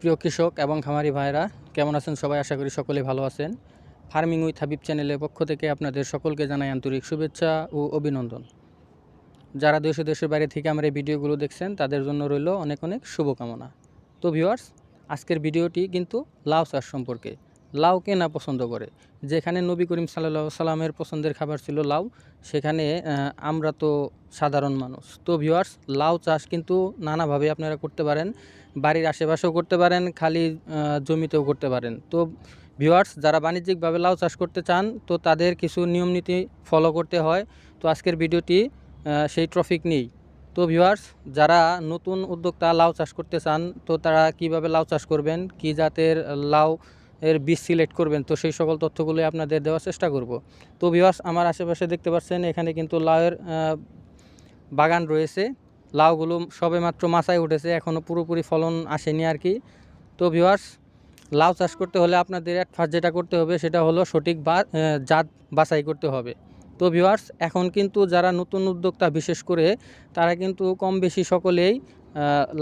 প্রিয় কৃষক এবং খামারি ভাইরা কেমন আছেন সবাই? আশা করি সকলে ভালো আছেন। ফার্মিং উইথ হাবিব চ্যানেলের পক্ষ থেকে আপনাদের সকলকে জানাই আন্তরিক শুভেচ্ছা ও অভিনন্দন। যারা দেশে দেশের বাইরে থেকে আমার এই ভিডিওগুলো দেখছেন, তাদের জন্য রইল অনেক অনেক শুভকামনা। তো ভিউয়ার্স আজকের ভিডিওটি কিন্তু লাউ চাষ সম্পর্কে। লাউ কে না পছন্দ করে? যেখানে নবী করিম সাল্লাহ সাল্লামের পছন্দের খাবার ছিল লাউ, সেখানে আমরা তো সাধারণ মানুষ। তো ভিউয়ার্স লাউ চাষ কিন্তু নানাভাবে আপনারা করতে পারেন, বাড়ির আশেপাশেও করতে পারেন, খালি জমিতেও করতে পারেন। তো ভিউয়ার্স যারা বাণিজ্যিকভাবে লাউ চাষ করতে চান, তো তাদের কিছু নিয়ম নীতি ফলো করতে হয়। তো আজকের ভিডিওটি সেই ট্রফিক নেই তো ভিউয়ার্স যারা নতুন উদ্যোক্তা লাউ চাষ করতে চান, তো তারা কীভাবে লাউ চাষ করবেন? কি জাতের লাউ এর বীজ সিলেক্ট করবেন, তো সেই সকল তথ্যগুলো আপনাদের দেওয়ার চেষ্টা করব। তো ভিউয়ার্স আমার আশেপাশে দেখতে পাচ্ছেন, এখানে কিন্তু লাউয়ের বাগান রয়েছে। লাউগুলো সবে মাত্র মাথায় উঠেছে এখনও পুরোপুরি ফলন আসেনি আর কি। তো ভিউয়ার্স লাউ চাষ করতে হলে আপনাদের এক ফার্স্ট যেটা করতে হবে, সেটা হলো সঠিক বা জাত বাছাই করতে হবে। তো ভিউয়ার্স এখন কিন্তু যারা নতুন উদ্যোক্তা বিশেষ করে, তারা কিন্তু কম বেশি সকলেই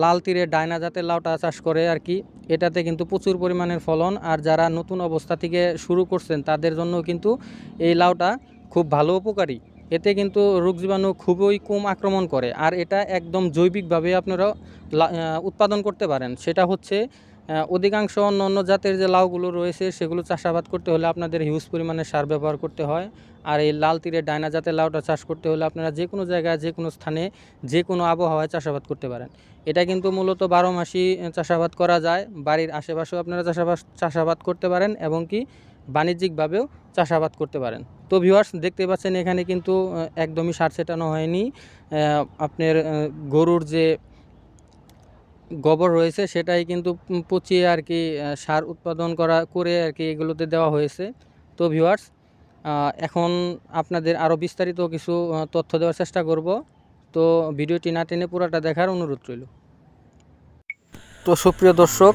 লাল তীরে ডায়না জাতের লাউটা চাষ করে আর কি। এটাতে কিন্তু প্রচুর পরিমাণের ফলন। আর যারা নতুন অবস্থা থেকে শুরু করছেন, তাদের জন্য কিন্তু এই লাউটা খুব ভালো উপকারী। এতে কিন্তু রোগ জীবাণু খুবই কম আক্রমণ করে। আর এটা একদম জৈবিকভাবে আপনারা উৎপাদন করতে পারেন। সেটা হচ্ছে অধিকাংশ অন্য অন্য জাতের যে লাউগুলো রয়েছে, সেগুলো চাষাবাদ করতে হলে আপনাদের হিউজ পরিমাণে সার ব্যবহার করতে হয়। আর এই লাল তীরে ডায়না জাতের লাউটা চাষ করতে হলে আপনারা যে কোনো জায়গায়, যে কোনো স্থানে, যে কোনো আবহাওয়ায় চাষাবাদ করতে পারেন। এটা কিন্তু মূলত বারো মাসই চাষাবাদ করা যায়। বাড়ির আশেপাশেও আপনারা চাষাবাদ চাষাবাদ করতে পারেন এবং কি বাণিজ্যিকভাবেও চাষাবাদ করতে পারেন। তো ভিউয়ার্স দেখতে পাচ্ছেন এখানে কিন্তু একদমই সার ছেটানো হয়নি। আপনার গরুর যে গোবর রয়েছে, সেটাই কিন্তু পচিয়ে আর কি সার উৎপাদন করা, করে আর কি এগুলোতে দেওয়া হয়েছে। তো ভিউয়ার্স এখন আপনাদের আরও বিস্তারিত কিছু তথ্য দেওয়ার চেষ্টা করব। তো ভিডিওটি না টেনে পুরোটা দেখার অনুরোধ রইল। তো সুপ্রিয় দর্শক,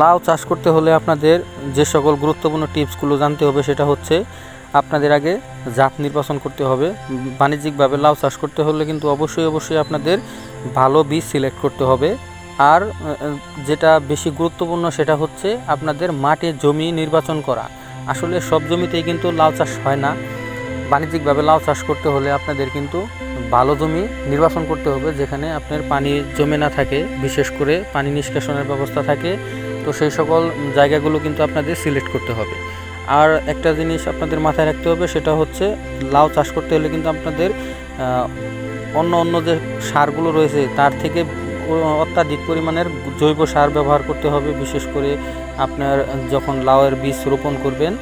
লাউ চাষ করতে হলে আপনাদের যে সকল গুরুত্বপূর্ণ টিপসগুলো জানতে হবে, সেটা হচ্ছে আপনাদের আগে জাত নির্বাচন করতে হবে। বাণিজ্যিকভাবে লাউ চাষ করতে হলে কিন্তু অবশ্যই অবশ্যই আপনাদের ভালো বীজ সিলেক্ট করতে হবে। আর যেটা বেশি গুরুত্বপূর্ণ সেটা হচ্ছে আপনাদের মাটির জমি নির্বাচন করা। আসলে সব জমিতেই কিন্তু লাউ চাষ হয় না। বাণিজ্যিকভাবে লাউ চাষ করতে হলে আপনাদের কিন্তু ভালো জমি নির্বাচন করতে হবে, যেখানে আপনার পানি জমে না থাকে, বিশেষ করে পানি নিষ্কাশনের ব্যবস্থা থাকে। তো সেই সকল জায়গাগুলো কিন্তু আপনাদের সিলেক্ট করতে হবে। আর একটা জিনিস আপনাদের মাথায় রাখতে হবে, সেটা হচ্ছে লাউ চাষ করতে হলে কিন্তু আপনাদের অন্য অন্য যে সারগুলো রয়েছে, তার থেকে অত্যাধিক পরিমাণের জৈব সার ব্যবহার করতে হবে, বিশেষ করে আপনার যখন লাউয়ের বীজ রোপণ করবেন,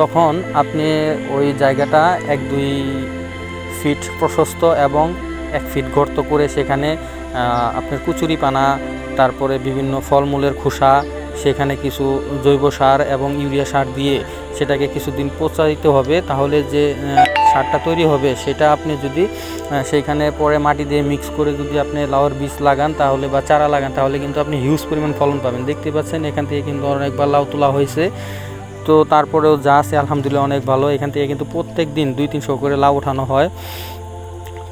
তখন আপনি ওই জায়গাটা এক দুই ফিট প্রশস্ত এবং এক ফিট গর্ত করে সেখানে আপনার কুচুরি পানা, তারপরে বিভিন্ন ফলমূলের খোসা, সেখানে কিছু জৈব সার এবং ইউরিয়া সার দিয়ে সেটাকে কিছুদিন পচাইতে হবে, তাহলে যে সারটা তৈরি হবে, সেটা আপনি যদি সেইখানে পরে মাটি দিয়ে মিক্স করে যদি আপনি লাউয়ের বীজ লাগান তাহলে বা চারা লাগান তাহলে কিন্তু আপনি হিউজ পরিমাণ ফলন পাবেন। দেখতে পাচ্ছেন এখান থেকে কিন্তু অনেকবার লাউ তোলা হয়েছে। তো তারপরেও যা আছে আলহামদুলিল্লাহ অনেক ভালো। এখান থেকে কিন্তু প্রত্যেক দিন দুই তিনশো করে লাউ ওঠানো হয়।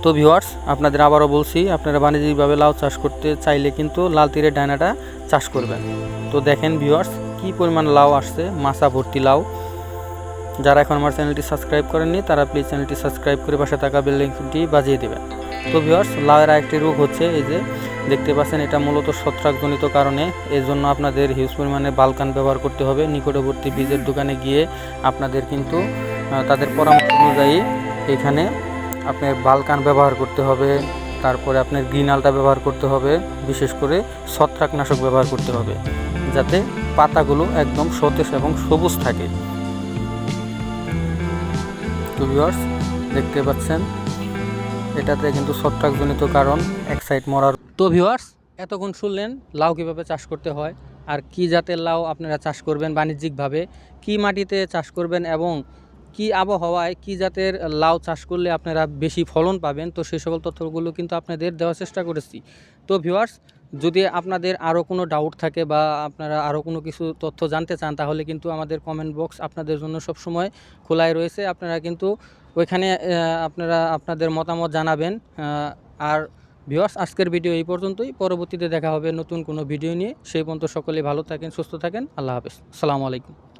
তো ভিওয়ার্স আপনাদের আবারও বলছি, আপনারা বাণিজ্যিকভাবে লাউ চাষ করতে চাইলে কিন্তু লাল তীরের ডায়নাটা চাষ করবেন। তো দেখেন ভিউয়ার্স কি পরিমাণ লাউ আসছে, মাছা ভর্তি লাউ। যারা এখন আমার চ্যানেলটি সাবস্ক্রাইব করেননি, তারা প্লিজ চ্যানেলটি সাবস্ক্রাইব করে পাশে থাকা বেল লিঙ্কটি বাজিয়ে দেবেন। তো ভিউয়ার্স লাউয়ের আরেকটি রোগ হচ্ছে এই যে, দেখতে পাচ্ছেন এটা মূলত ছত্রাকজনিত কারণে এর জন্য আপনাদের হিউজ পরিমাণে বালকান ব্যবহার করতে হবে। নিকটবর্তী বীজের দোকানে গিয়ে আপনাদের কিন্তু তাদের পরামর্শ অনুযায়ী এখানে আপনার বালকান ব্যবহার করতে হবে, তারপরে আপনার গ্রিন আলটা ব্যবহার করতে হবে, বিশেষ করে ছত্রাকনাশক ব্যবহার করতে হবে, যাতে পাতাগুলো একদম সতেজ এবং সবুজ থাকে। তো ভিউয়ার্স দেখতে পাচ্ছেন। এটাতে কিন্তু ছত্রাকজনিত কারণ, এক সাইড মরার। তো ভিউয়ার্স এতক্ষণ শুনলেন লাউ কীভাবে চাষ করতে হয়, আর কি জাতের লাউ আপনারা চাষ করবেন বাণিজ্যিকভাবে, কি মাটিতে চাষ করবেন এবং কি আবহাওয়ায়, কি জাতের লাউ চাষ করলে আপনারা বেশি ফলন পাবেন, তো সেই সকল তথ্যগুলো কিন্তু আপনাদের দেওয়ার চেষ্টা করেছি। তো ভিউয়ার্স যদি আপনাদের আরও কোনো ডাউট থাকে বা আপনারা আরও কোনো কিছু তথ্য জানতে চান, তাহলে কিন্তু আমাদের কমেন্ট বক্স আপনাদের জন্য সবসময় খোলাই রয়েছে। আপনারা কিন্তু ওইখানে আপনারা আপনাদের মতামত জানাবেন। আর ভিওয়ার্স আজকের ভিডিও এই পর্যন্তই। পরবর্তীতে দেখা হবে নতুন কোনো ভিডিও নিয়ে। সেই পর্যন্ত সকলে ভালো থাকেন, সুস্থ থাকেন। আল্লাহ হাফেজ। আসসালামু আলাইকুম।